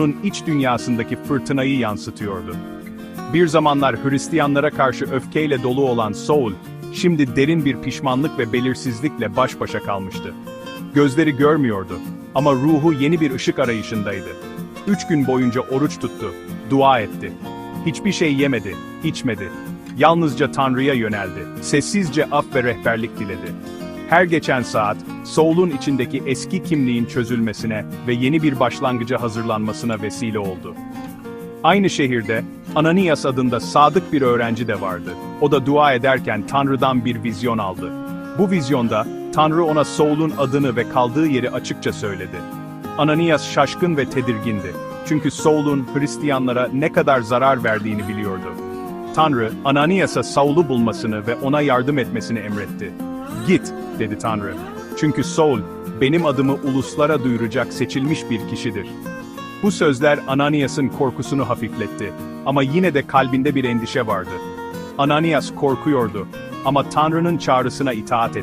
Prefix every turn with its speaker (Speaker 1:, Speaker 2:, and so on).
Speaker 1: onun iç dünyasındaki fırtınayı yansıtıyordu. Bir zamanlar Hristiyanlara karşı öfkeyle dolu olan Saul, şimdi derin bir pişmanlık ve belirsizlikle baş başa kalmıştı. Gözleri görmüyordu ama ruhu yeni bir ışık arayışındaydı. Üç gün boyunca oruç tuttu, dua etti. Hiçbir şey yemedi, içmedi. Yalnızca Tanrı'ya yöneldi. Sessizce af ve rehberlik diledi. Her geçen saat, Saul'un içindeki eski kimliğin çözülmesine ve yeni bir başlangıca hazırlanmasına vesile oldu. Aynı şehirde, Ananias adında sadık bir öğrenci de vardı. O da dua ederken Tanrı'dan bir vizyon aldı. Bu vizyonda, Tanrı ona Saul'un adını ve kaldığı yeri açıkça söyledi. Ananias şaşkın ve tedirgindi. Çünkü Saul'un Hristiyanlara ne kadar zarar verdiğini biliyordu. Tanrı, Ananias'a Saul'u bulmasını ve ona yardım etmesini emretti. Git, dedi Tanrı. Çünkü Saul, benim adımı uluslara duyuracak seçilmiş bir kişidir. Bu sözler Ananias'ın korkusunu hafifletti. Ama yine de kalbinde bir endişe vardı. Ananias korkuyordu. Ama Tanrı'nın çağrısına itaat etti.